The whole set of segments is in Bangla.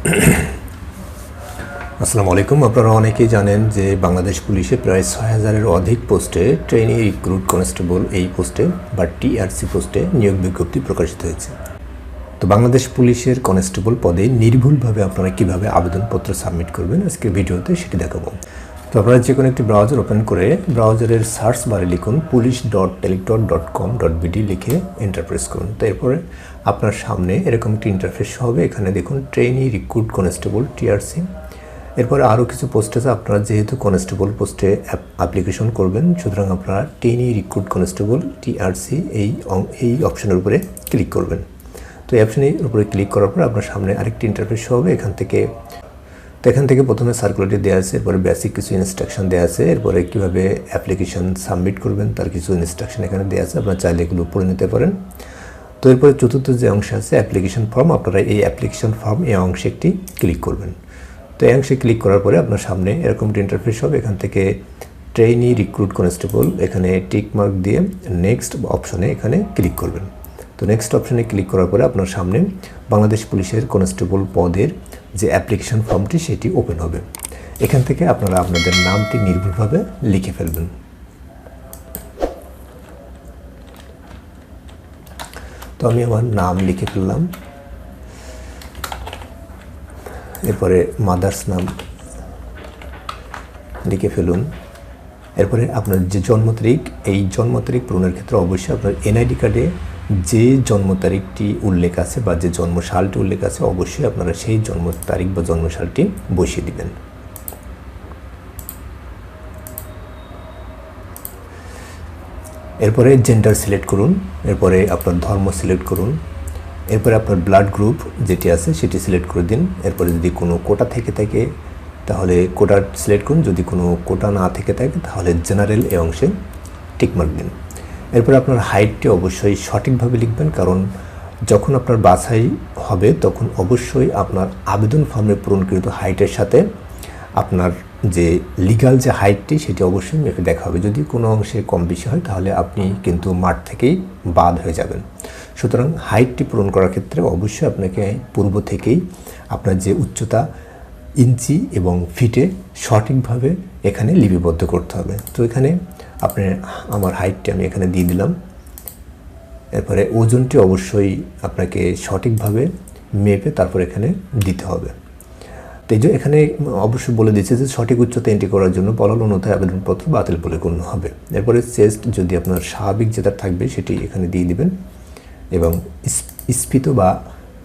আসসালামু আলাইকুম আপনারা অনেকেই জানেন যে বাংলাদেশ পুলিশে প্রায় ছয় হাজারের অধিক পোস্টে ট্রেনি রিক্রুট কনস্টেবল এই পোস্টে বা টিআরসি পোস্টে নিয়োগ বিজ্ঞপ্তি প্রকাশিত হয়েছে। তো বাংলাদেশ পুলিশের কনস্টেবল পদে নির্ভুলভাবে আপনারা কীভাবে আবেদনপত্র সাবমিট করবেন আজকে ভিডিওতে সেটি দেখাবো। তো আপনারা যে কোনো একটি ব্রাউজার ওপেন করে ব্রাউজারের সার্চ বারে লিখুন police dot teletalk dot com dot BD লিখে এন্টারপ্রেস করুন। তো এরপরে আপনার সামনে এরকম একটি ইন্টারফেস হবে। এখানে দেখুন ট্রেনি রিক্রুট কনস্টেবল টিআরসি এরপরে আরও কিছু পোস্ট আছে। আপনারা যেহেতু কনস্টেবল পোস্টে অ্যাপ্লিকেশন করবেন, সুতরাং আপনারা টেনি রিক্রুট কনস্টেবল টিআরসি এই এই অপশনের উপরে ক্লিক করবেন। তো এই অপশনের উপরে ক্লিক করার পর আপনার সামনে আরেকটি ইন্টারফেস হবে। এখান থেকে তো এখান থেকে প্রথমে সার্কুলারটি দেওয়া আছে, এরপরে বেসিক কিছু ইনস্ট্রাকশন দেওয়া আছে, এরপরে কীভাবে অ্যাপ্লিকেশন সাবমিট করবেন তার কিছু ইনস্ট্রাকশন এখানে দেওয়া আছে, আপনারা চাইলে এগুলো পড়ে নিতে পারেন। তো এরপরে চতুর্থ যে অংশ আছে অ্যাপ্লিকেশন ফর্ম আপনারা এই অ্যাপ্লিকেশন ফর্ম এই অংশে একটি ক্লিক করবেন। তো এই অংশে ক্লিক করার পরে আপনার সামনে এরকম একটি ইন্টারফেস হবে, এখান থেকে ট্রেনি রিক্রুট কনস্টেবল এখানে টিক মার্ক দিয়ে নেক্সট অপশনে এখানে ক্লিক করবেন। তো নেক্সট অপশনে ক্লিক করার পরে আপনার সামনে বাংলাদেশ পুলিশের কনস্টেবল পদের যে অ্যাপ্লিকেশন ফর্মটি সেটি ওপেন হবে। এখান থেকে আপনারা আপনাদের নামটি নির্ভুলভাবে লিখে ফেলবেন। তো আমি আমার নাম লিখে ফেললাম। এরপরে মাদার্স নাম লিখে ফেলুন। এরপরে আপনার যে জন্ম তারিখ এই জন্ম তারিখ পূরণের ক্ষেত্রে অবশ্যই আপনার এনআইডি কার্ডে যে জন্ম তারিখটি উল্লেখ আছে বা যে জন্ম সালটি উল্লেখ আছে, অবশ্যই আপনারা সেই জন্ম তারিখ বা জন্ম সালটি বসিয়ে দিবেন। এরপরে জেন্ডার সিলেক্ট করুন, এরপরে আপনার ধর্ম সিলেক্ট করুন, এরপরে আপনার ব্লাড গ্রুপ যেটি আছে সেটি সিলেক্ট করে দিন। এরপরে যদি কোনো কোটা থেকে থাকে, তাহলে কোটা সিলেক্ট করুন। যদি কোনো কোটা না থেকে থাকে, তাহলে জেনারেল এই অংশে টিকমার্ক দিন। এরপরে আপনার হাইটটি অবশ্যই সঠিকভাবে লিখবেন, কারণ যখন আপনার বাছাই হবে, তখন অবশ্যই আপনার আবেদন ফর্মে পূরণকৃত হাইটের সাথে আপনার যে লিগাল যে হাইটটি সেটি অবশ্যই মেপে দেখা হবে। যদি কোনো অংশে কম বেশি হয়, তাহলে আপনি কিন্তু মাঠ থেকেই বাদ হয়ে যাবেন। সুতরাং হাইটটি পূরণ করার ক্ষেত্রে অবশ্যই আপনাকে পূর্ব থেকেই আপনার যে উচ্চতা, ইঞ্চি এবং ফিটে সঠিকভাবে এখানে লিপিবদ্ধ করতে হবে। তো এখানে আপনি আমার হাইটটি আমি এখানে দিয়ে দিলাম। এরপরে ওজনটি অবশ্যই আপনাকে সঠিকভাবে মেপে তারপর এখানে দিতে হবে। তো এই এখানে অবশ্যই বলে দিচ্ছে যে সঠিক উচ্চতা এন্ট্রি করার জন্য পলাল অনুতায় আবেদনপত্র বাতিল বলে গণ্য হবে। এরপরে চেস্ট যদি আপনার স্বাভাবিক যেটা থাকবে সেটি এখানে দিয়ে দিবেন এবং স্ফীত বা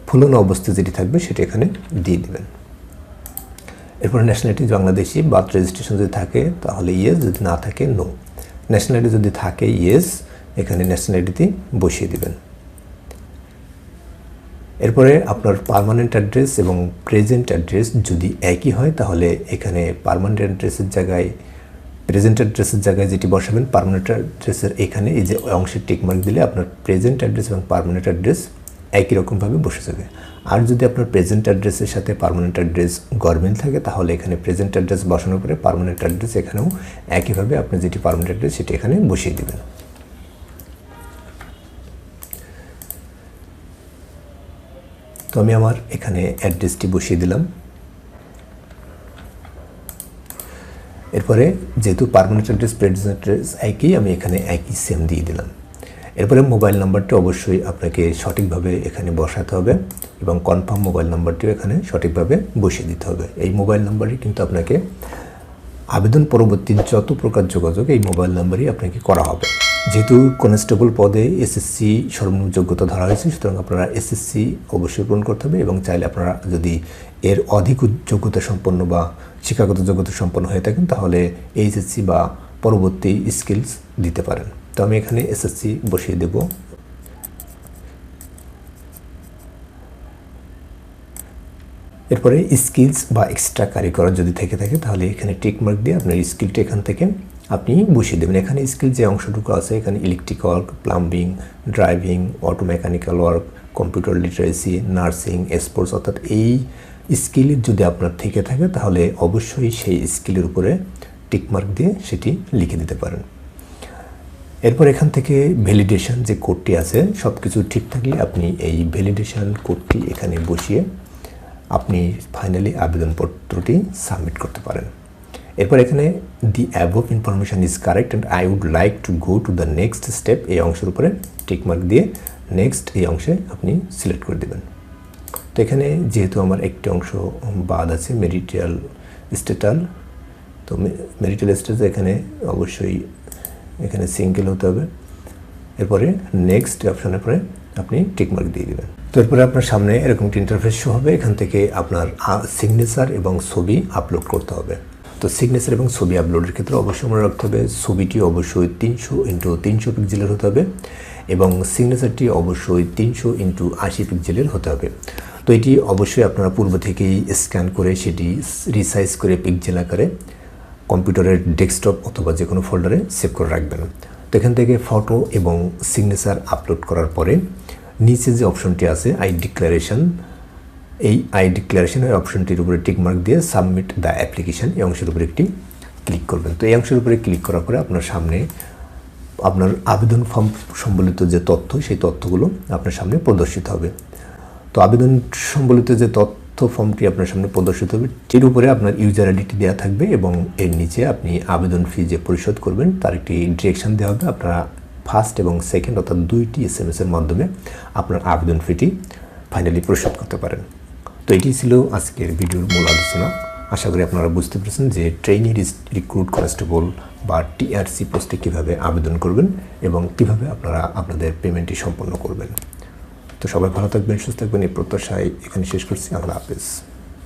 ফুলনো অবস্থা যেটি থাকবে সেটি এখানে দিয়ে দিবেন। এরপরে ন্যাশনালিটি বাংলাদেশি বার্থ রেজিস্ট্রেশন যদি থাকে তাহলে ইয়েস যদি না থাকে নো ন্যাশনালিটি যদি থাকে ইয়েস এখানে ন্যাশনালিটিতে বসিয়ে দিবেন। এরপরে আপনার পার্মানেন্ট অ্যাড্রেস এবং প্রেজেন্ট অ্যাড্রেস যদি একই হয়, তাহলে এখানে পার্মানেন্ট অ্যাড্রেসের জায়গায় প্রেজেন্ট অ্যাড্রেসের জায়গায় যেটি বসাবেন পার্মানেন্ট অ্যাড্রেসের এখানে এই যে অংশের টিকমার্ক দিলে আপনার প্রেজেন্ট অ্যাড্রেস এবং পারমানেন্ট অ্যাড্রেস একই রকমভাবে বসে যাবে আর যদি আপনার প্রেজেন্ট অ্যাড্রেসের সাথে পারমানেন্ট অ্যাড্রেস গভর্নমেন্ট থাকে, তাহলে এখানে প্রেজেন্ট অ্যাড্রেস বসানোর পরে পারমানেন্ট অ্যাড্রেস এখানেও একইভাবে আপনি যেটি পারমানেন্ট অ্যাড্রেস সেটি এখানে বসিয়ে দেবেন। তো আমি আমার এখানে অ্যাড্রেসটি বসিয়ে দিলাম। এরপরে যেহেতু পারমানেন্ট অ্যাড্রেস প্রেজেন্ট অ্যাড্রেস একই, আমি এখানে একই সেম দিয়ে দিলাম। এরপরে মোবাইল নাম্বারটি অবশ্যই আপনাকে সঠিকভাবে এখানে বসাতে হবে এবং কনফার্ম মোবাইল নাম্বারটিও এখানে সঠিকভাবে বসিয়ে দিতে হবে। এই মোবাইল নাম্বারই কিন্তু আপনাকে আবেদন পরবর্তী যত প্রকার যোগাযোগ এই মোবাইল নাম্বারই আপনাকে করা হবে। যেহেতু কনস্টেবল পদে এসএসসি সর্বনিম্ন যোগ্যতা ধরা হয়েছে, সুতরাং আপনারা এসএসসি অবশ্যই পূরণ করতে হবে এবং চাইলে আপনারা যদি এর অধিক যোগ্যতা সম্পন্ন বা শিক্ষাগত যোগ্যতা সম্পন্ন হয়ে থাকেন, তাহলে এইচএসসি বা পরবর্তী স্কিলস দিতে পারেন। তো আমি এখানে এসএসসি বসিয়ে দেব। এরপরে স্কিলস বা এক্সট্রা কারিকুলার যদি থেকে থাকে, তাহলে এখানে টিক মার্ক দিয়ে আপনার স্কিলটা এখান থেকে আপনি বসিয়ে দেবেন। এখানে স্কিল যে অংশটুকু আছে, এখানে electric work plumbing driving auto mechanical work computer literacy nursing sports অর্থাৎ এই স্কিলের যদি আপনার থেকে থাকে, তাহলে অবশ্যই সেই স্কিলের উপরে টিকমার্ক দিয়ে সেটি লিখে দিতে পারেন। এরপর এখান থেকে ভ্যালিডেশন যে কোডটি আছে সব কিছু ঠিক থাকলে আপনি এই ভ্যালিডেশন কোডটি এখানে বসিয়ে আপনি ফাইনালি আবেদনপত্রটি সাবমিট করতে পারেন। এরপর এখানে the above information is correct and I would like to go to the next step এই অংশের উপরে টিকমার্ক দিয়ে নেক্সট এই অংশে আপনি সিলেক্ট করে দেবেন। তো এখানে যেহেতু আমার একটি অংশ বাদ আছে মেরিটাল স্টেটাল তো মেরিটাল স্টেটাস এখানে অবশ্যই এখানে সিঙ্গেল হতে হবে। এরপরে নেক্সট অপশানের পরে আপনি টিকমার্ক দিয়ে দেবেন। তো এরপরে আপনার সামনে এরকম একটি ইন্টারফেস শো হবে। এখান থেকে আপনার সিগনেচার এবং ছবি আপলোড করতে হবে। তো সিগনেচার এবং ছবি আপলোডের ক্ষেত্রে অবশ্যই মনে রাখতে হবে, ছবিটি অবশ্যই তিনশো ইন্টু তিনশো পিক্সেলের হতে হবে এবং সিগনেচারটি অবশ্যই তিনশো ইন্টু আশি পিক্সেলের হতে হবে। তো এটি অবশ্যই আপনারা পূর্ব থেকেই স্ক্যান করে সেটি রিসাইজ করে পিক্সেল আকারে কম্পিউটারের ডেস্কটপ অথবা যে কোনো ফোল্ডারে সেভ করে রাখবেন। তো এখান থেকে ফটো এবং সিগনেচার আপলোড করার পরে নিচে যে অপশনটি আছে আই ডিক্লারেশন এই আই ডিক্লারেশনের অপশনটির উপরে টিকমার্ক দিয়ে সাবমিট দ্য অ্যাপ্লিকেশন এই অংশের উপরে একটি ক্লিক করবেন। তো এই অংশের উপরে ক্লিক করার পরে আপনার সামনে আপনার আবেদন ফর্ম সম্বলিত যে তথ্য, সেই তথ্যগুলো আপনার সামনে প্রদর্শিত হবে। তো আবেদন সম্বলিত যে তথ্য ফর্মটি আপনার সামনে প্রদর্শিত হবে। এর উপরে আপনার ইউজার আইডিটি দেওয়া থাকবে এবং এর নিচে আপনি আবেদন ফি যে পরিশোধ করবেন, তার একটি ডিরেকশন দেওয়া হবে। আপনারা ফার্স্ট এবং সেকেন্ড অর্থাৎ দুইটি এস এম এসের মাধ্যমে আপনার আবেদন ফিটি ফাইনালি পরিশোধ করতে পারেন। তো এটি ছিল আজকের ভিডিওর মূল আলোচনা। আশা করি আপনারা বুঝতে পেরেছেন যে ট্রেনি রিক্রুট কনস্টেবল বা টিআরসি পোস্টে কীভাবে আবেদন করবেন এবং কীভাবে আপনারা আপনাদের পেমেন্টটি সম্পন্ন করবেন। তো সবাই ভালো থাকবেন সুস্থ থাকবেন। এই প্রত্যাশায় এখানে শেষ করছি। আল্লাহ হাফেজ।